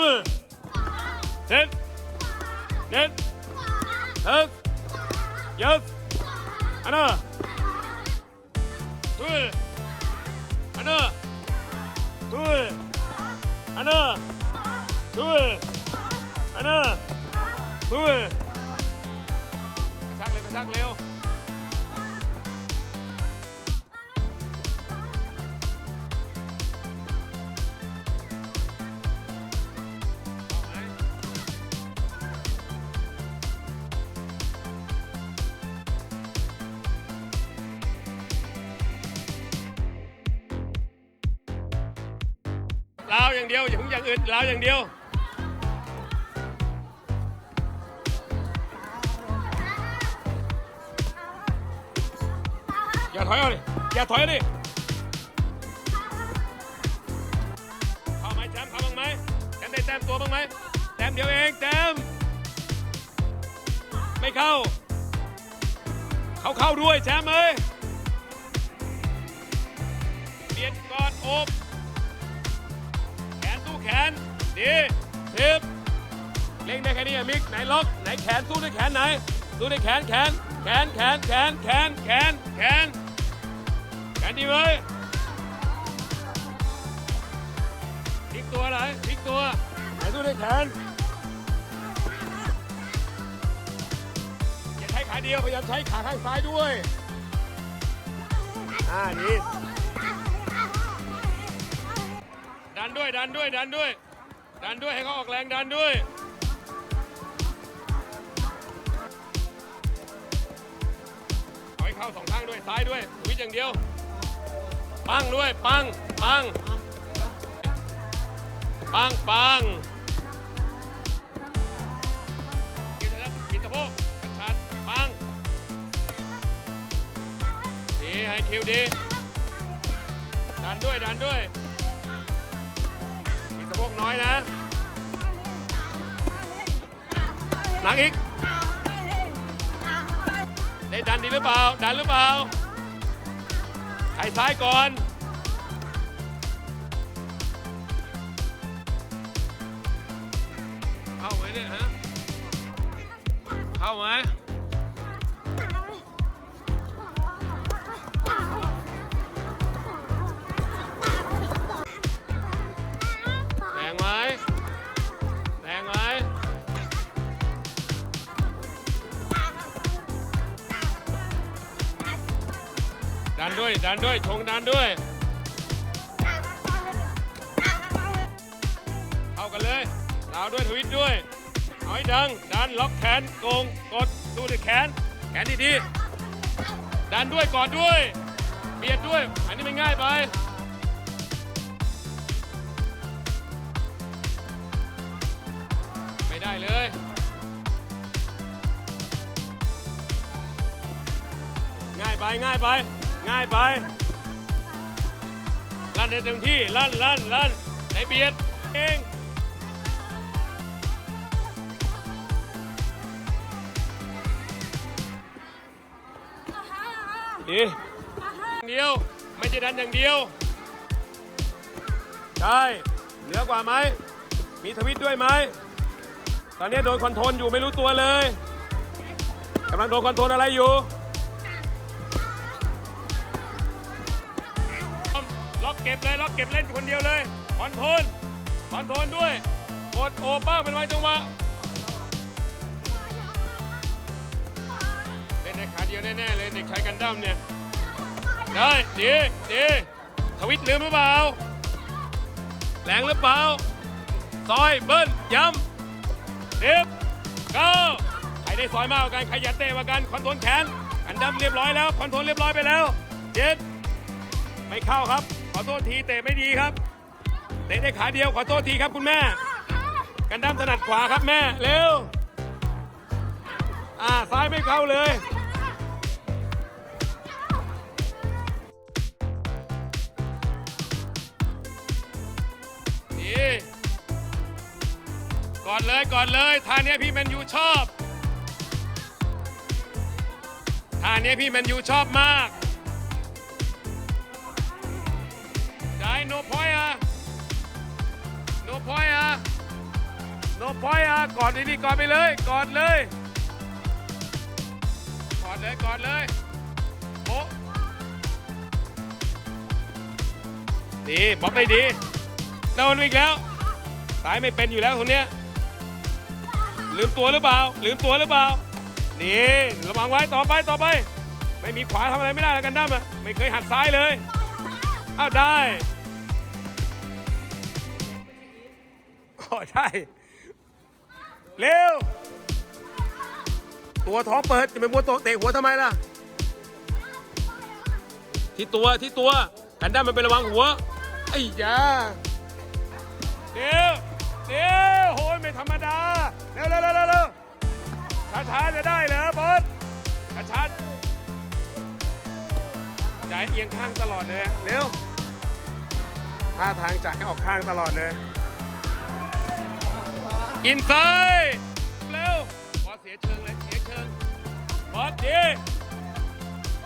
둘, 셋, 넷, ลาวอย่างเดียวอย่าเพิ่งอย่างอื่นลาวอย่างเดียวอย่าถอยเอาดิอย่าถอยเอาดิเข้าไหมแชมป์เข้าบ้างไหมแชมป์ได้แต้มตัวบ้างไหมแต้มเดียวเองแต้มไม่เข้า เขาเข้าด้วยแชมป์เอ้ยเบียดกอดโอบ นสู้แขนดีทิบเล่งได้แค่นี้อะมิกไหนล็อกไหนแขนสู้ด้วยแขนไหนสู้ด้วยแขนแขนแขนแขนแขนแขนแขนแขนแขนดีไหมพลิกตัวไหนพลิกตัวไหนสู้ด้วยแขนอย่าใช้ขาเดียวพยายามใช้ขาข้างซ้ายด้วยอ่าดี นด้วยดันด้วยดันด้วย ดันด้วยให้เขาออกแรงดันด้วยเอาให้เข้าสองข้างด้วยซ้ายด้วยวิทย์อย่างเดียว ปังด้วยปังปังปังปังกินแล้วกินสะโพกชัดปังดีให้คิวดีดันด้วยดันด้วย น้อยนะหนักอีกได้ดันดีหรือเปล่า ดันหรือเปล่าใครซ้ายก่อน นด้วยดันด้วยชงดันด้วย เข้ากันเลยลาวด้วยทวิตด้วยเอาให้ดัง ดันล็อกแขนโกงกดดูด้วยแขน แขนดีๆดันด้วยกอดด้วย เบียดด้วย อันนี้ไม่ง่ายไปไม่ได้เลยง่ายไปง่ายไป ง่ายไป ลั่นได้เต็มที่ ลั่นลั่นลั่นไหนเบียด เองดีเดียว ไม่ใช่ดันอย่างเดียว ใช่ เหนือกว่าไหม มีทวิตด้วยไหม ตอนนี้โดนคอนโทรลอยู่ไม่รู้ตัวเลยกำลังโดนคอนโทรลอะไรอยู่ ล็อกเก็บเลยล็อกเก็บเล่นคนเดียวเลยคอนโทรลคอนโทรลด้วยกดโอป้าเป็นไว้จังหวะเล่นในขาเดียวแน่ๆเลยเด็กชายกันดั้มเนี่ยได้ดีดีทวิตลืมหรือเปล่าแรงหรือเปล่าซอยเบิ้ลย้ำเด็บเก้าใครได้ซอยมากกว่ากันใครย่าเตะกว่ากันคอนโทรลแขนกันดั้มเรียบร้อยแล้วคอนโทรลเรียบร้อยไปแล้วเจ็ดไม่เข้าครับ ขอโทษทีเตะไม่ดีครับ เตะได้ขาเดียวขอโทษทีครับคุณแม่ กันดั้มถนัดขวาครับแม่ เร็ว อ่าซ้ายไม่เข้าเลยดีก่อนเลยก่อนเลยท่านี้พี่แมนยูชอบท่านี้พี่แมนยูชอบมาก ได้ no point อะ no point อะปล่อยอะกอดดีๆกอดไปเลยกอดเลยกอดเลยกอดเลยโอ้ดีบล็อกได้ดีโดนอีกแล้วสายไม่เป็นอยู่แล้วคนเนี้ยลืมตัวหรือเปล่า ลืมตัวหรือเปล่า นี่ระวังไว้ต่อไปต่อไป ไม่มีขวาทำอะไรไม่ได้แล้วกันดั้มอะไม่เคยหัดซ้ายเลย อ้าวได้ ใช่ เร็ว ตัวท้องเปิด จะไปมัวโตเตะหัวทำไมล่ะ ที่ตัวที่ตัวกันด้ามันไประวังหัว ไอ้ยาเดี๋ยวเดี๋ยวโหยไม่ธรรมดา เร็วเร็วเร็วเร็วเร็วช้าจะได้เหรอบอสช้าๆใจเอียงข้างตลอดเลย เร็วท่าทางจะให้ออกข้างตลอดเลย อินไซด์เร็วบอสเสียเชิงเลยเสียเชิงบอสดี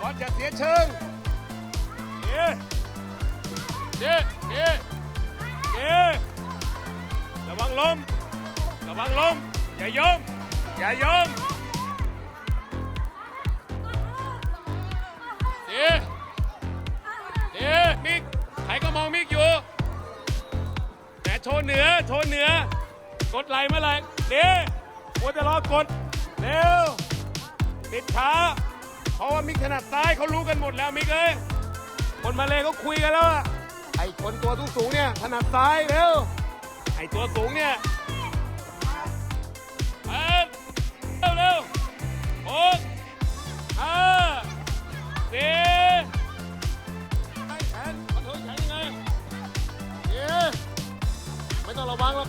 บอสจะเสียเชิงเดีดีดีดีระวังลมระวังลมอย่ายอมอย่ายอมเดีดีมิกใครก็มองมิกอยู่แต่โชว์เหนือโชว์เหนือ กดไหลเมื่อไหร่เดี๋ยวมัวแต่รอกด เร็ว ติดขาเพราะว่ามิกถนัดซ้ายเขารู้กันหมดแล้วมิกเอ้ยคนมาเลยเขาคุยกันแล้วอะไอ้คนตัวสูงสูงๆเนี่ยถนัดซ้ายเร็ว ไอ้ตัวสูงเนี่ยแปดเร็วเร็วหกห้าสี่ให้แขนคอนโทรลแขนยังไงเดี๋ยวไม่ต้องระวังหรอก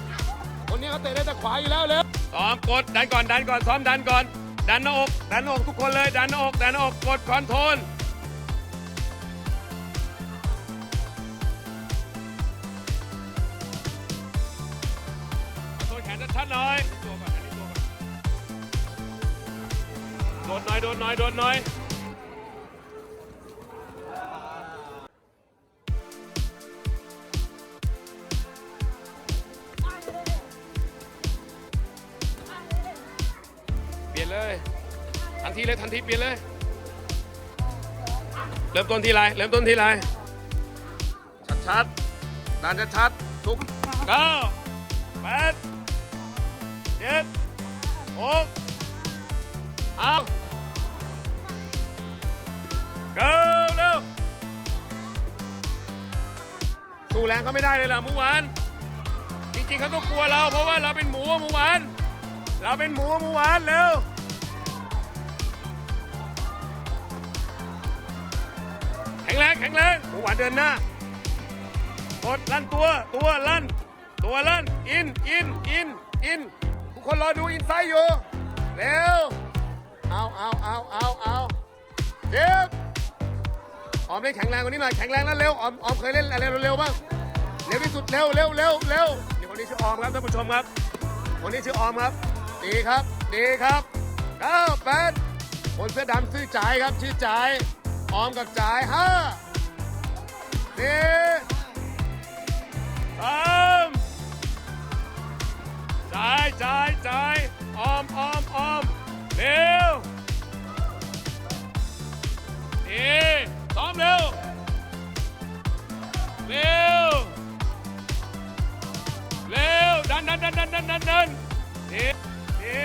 คนนี้เขาเตะได้แต่ขวาอยู่แล้วเลยซ้อมกดดันก่อนดันก่อนซ้อมดันก่อน ดันหน้าอกดันหน้าอกทุกคนเลยดันหน้าอกดันหน้าอกกดคอนโทรลคอนโทรลแขนชัดๆหน่อยตัวก่อนอันนี้ตัวก่อนโดดหน่อยโดดหน่อยโดดหน่อย เลยทันทีเปลี่ยนเลย เริ่มต้นที่ไรเริ่มต้นที่ไรชัดๆดันชัดๆทุกเก้าแปดเจ็ดหกเอาเก้าเร็วสู้แรงเขาไม่ได้เลยเหรอเมื่อวานจริงๆเขาก็กลัวเราเพราะว่าเราเป็นหมูเมื่อวานเราเป็นหมูเมื่อวานเร็ว แรงหมูหวานเดินหน้ากดลั่นตัวตัวลั่น ตัวลั่น อินอินอินอินทุกคนรอดูอินไซด์อยู่เร็วเอาเอาเอาเอาเอาเจ็บออมเล่นแข็งแรงกว่านี้หน่อยแข็งแรงแล้วเร็วออมออมเคยเล่นอะไรเร็วๆบ้างเร็วที่สุดเร็วเร็วเร็วเร็วนี่คนนี้ชื่อออมครับท่านผู้ชมครับคนนี้ชื่อออมครับ ดีครับ ดีครับเก้าแปดคนเสื้อดำชื่อจ่ายครับชื่อจ่ายออมกับจ่ายห้า สี่สามจ่ายจ่ายจ่ายออมออมออมเร็วดีซ้อมเร็ว เร็ว เร็ว ดันดันดันดันดันดันดันดีดี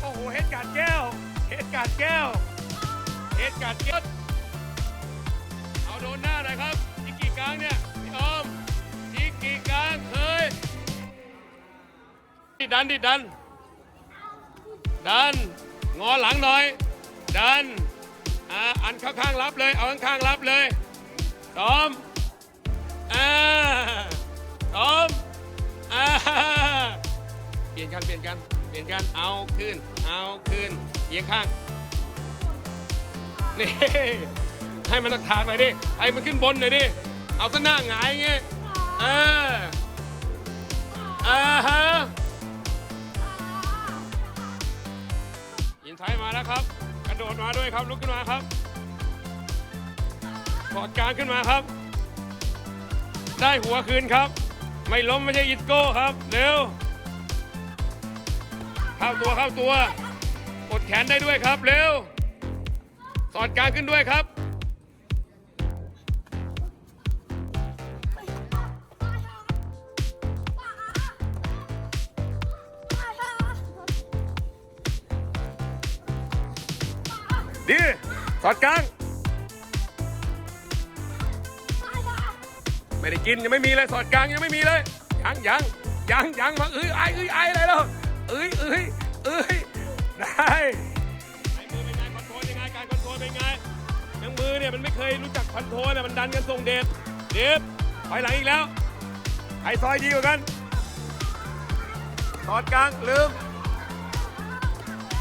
โอ้โห เฮ็ดการดแก้ว เฮ็ดการดแก้ว เฮ็ดการดแก้ว ดันดิดัน ดัน งอหลังหน่อย ดันอ่าอันข้างๆรับเลย เอาข้างๆรับเลยตอมอ่าตอมอ่าเปลี่ยนกันเปลี่ยนกันเปลี่ยนกันเอาขึ้น เอาขึ้นเอียงข้างนี่ให้มันตักทางหน่อยดิให้มันขึ้นบนหน่อยดิเอาซะหน้าหงายอย่างเงี้ยเอออ่าฮะ ยินไทยมาแล้วครับ กระโดดมาด้วยครับลุกขึ้นมาครับกอดกลางขึ้นมาครับ ได้หัวคืนครับ ไม่ล้มไม่ใช่อิสโก้ครับ เร็ว เข้าตัวเข้าตัวกดแขนได้ด้วยครับ เร็ว สอดกลางขึ้นด้วยครับ อดกลาง ไม่ได้กินยังไม่มีเลยสอดกลางยังไม่มีเลยยังยังยังยังมาเอ้ยไอ้เอ้ยไอ้อะไรแล้วเอ้ยเอ้ยเอ้ยได้มือเป็นไงคอนโทรลยังไงการคอนโทรลเป็นไงยังมือเนี่ยมันไม่เคยรู้จักคอนโทรลเนี่ยมันดันกันทรงเดชเดฟถอยหลังอีกแล้วไอซอยดีกว่ากันสอดกลางลืม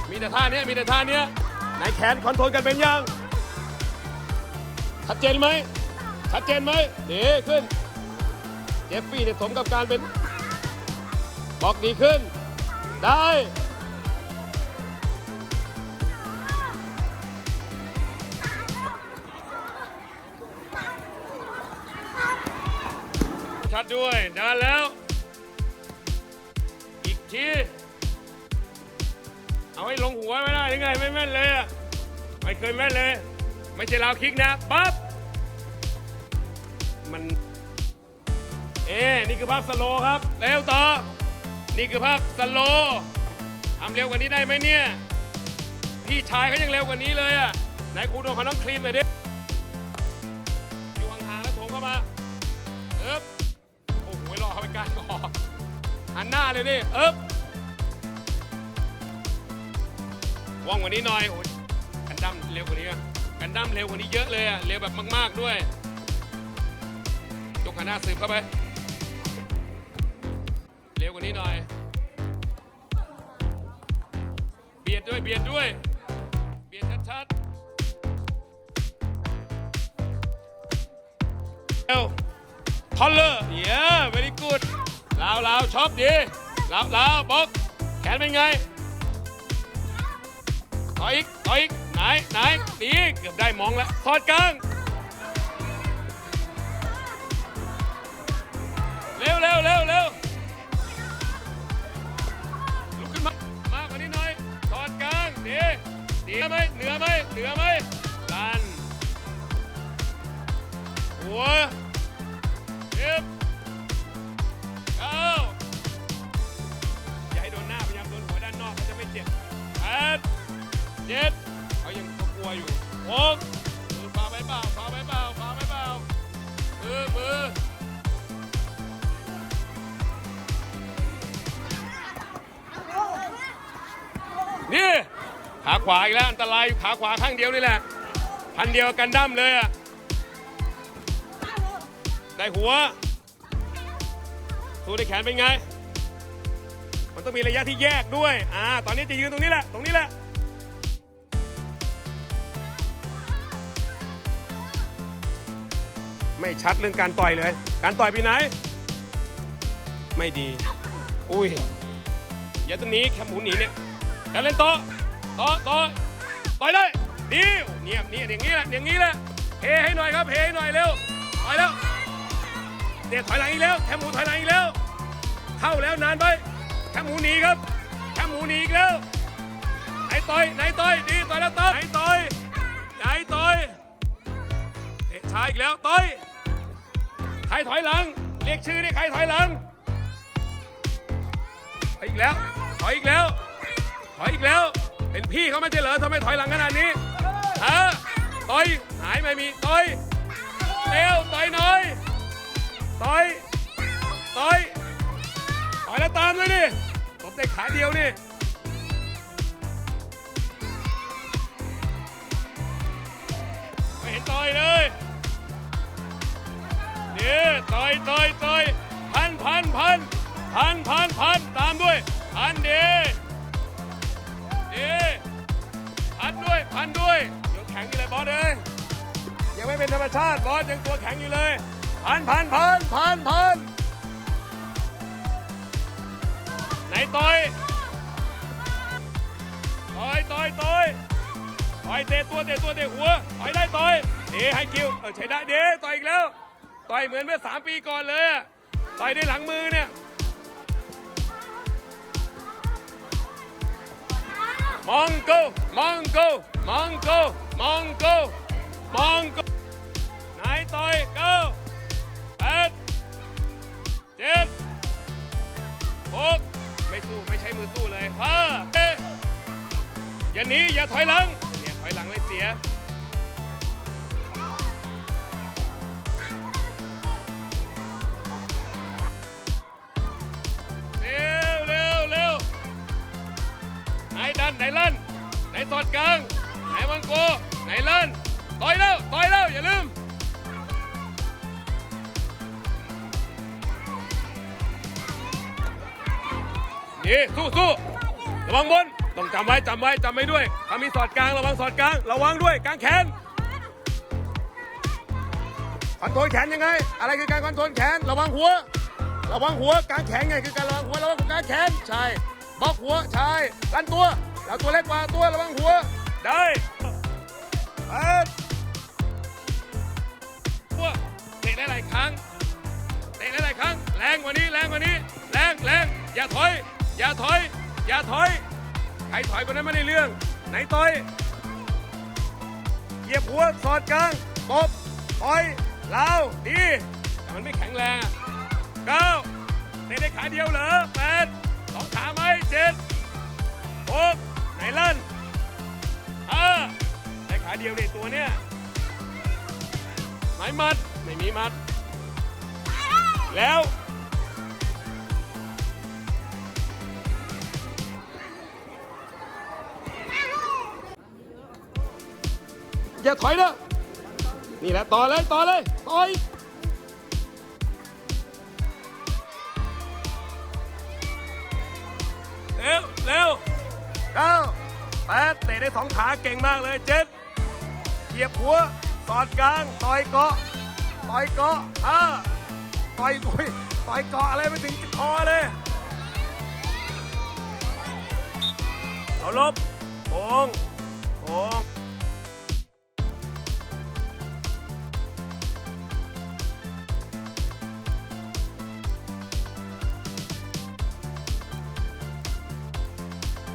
มีแต่ท่าเนี้ยมีแต่ท่าเนี้ยไหนแขนคอนโทรลกันเป็นยัง ชัดเจนไหมชัดเจนไหมดีขึ้นเจฟฟี่เนี่ยสมกับการเป็นบอกดีขึ้น ได้ชัดด้วยนานแล้ว อีกที เอาให้ลงหัวไม่ได้ยังไง ไม่แม่นเลยอะไม่เคยแม่นเลย ไม่ใช่ลาวคิกนะปั๊บ มัน เอ๊นี่คือภาพสโลว์ครับเร็วต่อ นี่คือภาพสโลว์ทำเร็วกว่านี้ได้ไหมเนี่ย พี่ชายเขายังเร็วกว่านี้เลยอะ ไหนครูโดนเขาต้องคลีนหน่อยดิ อยู่ห่างๆแล้วโถงเข้ามาเอ๊บโอ้โหรอเขาไปการก่อหันหน้าเลยดิเอ๊บว่องกว่านี้หน่อยโอ้ยกันดั้มเร็วกว่านี้อะกันดั้มเร็วกว่านี้เยอะเลยอะเร็วแบบมาก ๆ ด้วย กขาหน้าสืบเข้าไป เร็วกว่านี้หน่อย เบียดด้วย เบียดด้วย เบียดชัดๆเร็วทอลเลอร์เย้ very good ลาวลาวชอบดีลาวลาวบอก แขนเป็นไง ต่ออีก ต่ออีก ไหนไหนดีเกือบได้มองแล้วทอดกลาง เร็วเร็วเร็วลุกขึ้นมามากกว่านี้หน่อยตอดกลางดีดีไหมเหนือไหมเหนือไหมดันหัวสิบเก้าอย่าให้โดนหน้าพยายามโดนหัวด้านนอกเขาจะไม่เจ็บแปดเจ็ดเขายังกลัวอยู่หกมือฝ่าไปเปล่าฝ่าไปเปล่าฝ่าไปเปล่ามือมือ ขาขวาอีกแล้วอันตรายขาขวาข้างเดียวนี่แหละ พันเดียวกันดั้มเลยอะได้หัว สู้ได้แขนเป็นไง มันต้องมีระยะที่แยกด้วย อ่า ตอนนี้จะยืนตรงนี้แหละ ตรงนี้แหละ ไม่ชัดเรื่องการต่อยเลย การต่อยไปไหน ไม่ดี อุ้ยอย่าตรงนี้แค่หมุนหนีเนี่ยการเล่นโต่อ ต่อต่อต่อยเลยดีเงียบนี่อย่างนี้แหละอย่างนี้แหละเฮให้หน่อยครับเฮให้หน่อยเร็วต่อยแล้วเดี๋ยวถอยหลังอีกแล้วแคมหมูถอยหลังอีกแล้ว เข้าแล้วนานไปแคมหมูหนีครับแคมหมูหนีอีกแล้วไหนต่อยไหนต่อยดีต่อยแล้วต่อยไหนต่อยไหนต่อยเตะชายอีกแล้วต่อยใครถอยหลังเรียกชื่อนี่ใครถอยหลังถอยอีกแล้วถอยอีกแล้วถอยอีกแล้ว เป็นพี่เขาไม่ใช่เหรอทำไมถอยหลังขนาดนี้ฮะต่อยหายไม่มีต่อยเร็วต่อยหน่อยต่อยต่อยต่อยแล้วตามเลยดิตบได้ขาเดียวนี่ไม่เห็นต่อยเลยเดี๋ยวต่อยต่อยต่อยพันพันพันพันพันพันตามด้วยพันเดเพันด้วยยังแข็งอยู่เลยบอสเอ้ยยังไม่เป็นธรรมชาติบอสยังตัวแข็งอยู่เลยพันพันพันพันพันไหนต่อยต่อยต่อยต่อยต่อยเตะตัวเตะตัวเตะหัวต่อยได้ต่อยเดให้คิวเออใช้ได้เดต่อยอีกแล้วต่อยเหมือนเมื่อสามปีก่อนเลยต่อยได้หลังมือเนี่ยมองโกมองโก มองโกมองโกมองโกนายต่อยเก้าแปดเจ็ดหกไม่สู้ไม่ใช้มือสู้เลยห้าเอ๊ะอย่าหนีอย่าถอยหลังเนี่ยถอยหลังเลยเสียเร็วเร็วเร็วไหนดันไหนลั่นไหนสอดกลาง โกไหนลั่นต่อยแล้วต่อยแล้วอย่าลืมดีสู้สู้ระวังบนต้องจำไว้จำไว้จำไว้ด้วยถ้ามีสอดกลางระวังสอดกลางระวังด้วยกลางแขนคอนโทรลแขนยังไง อะไรคือการคอนโทรลแขนระวังหัว ระวังหัวกลางแขนไงคือการระวังหัวระวังกลางแขนใช่บล็อกหัวใช่ลันตัวแล้วตัวเล็กกว่าตัวระวังหัวได้ เปิดหัวเตะได้หลายครั้ง เตะได้หลายครั้ง แรงกว่านี้ แรงกว่านี้ แรงแรงอย่าถอย อย่าถอย อย่าถอย ใครถอยคนนั้นไม่ได้เรื่อง ไหนต่อย เหยียบหัว สอดกลางตบต่อยลาวดีแต่มันไม่แข็งแรงเก้าเตะได้ขาเดียวเหรอแปดสองขาไหมเจ็ดหกไหนลั่น ขาเดียวในตัวเนี้ยไหนมัด ไม่มีมัด แล้ว อย่าถอยนะนี่แหละ ต่อเลย ต่อเลย ต่อยเร็ว เร็วเก้าแปดเตะได้สองขาเก่งมากเลยเจ็ด สียบหัวสอดกลางต่อยเกาะต่อยเกาะห้าต่อยตุยต่อยเกาะอะไรไปถึงคอเลยเอาลบโค้งโค้ง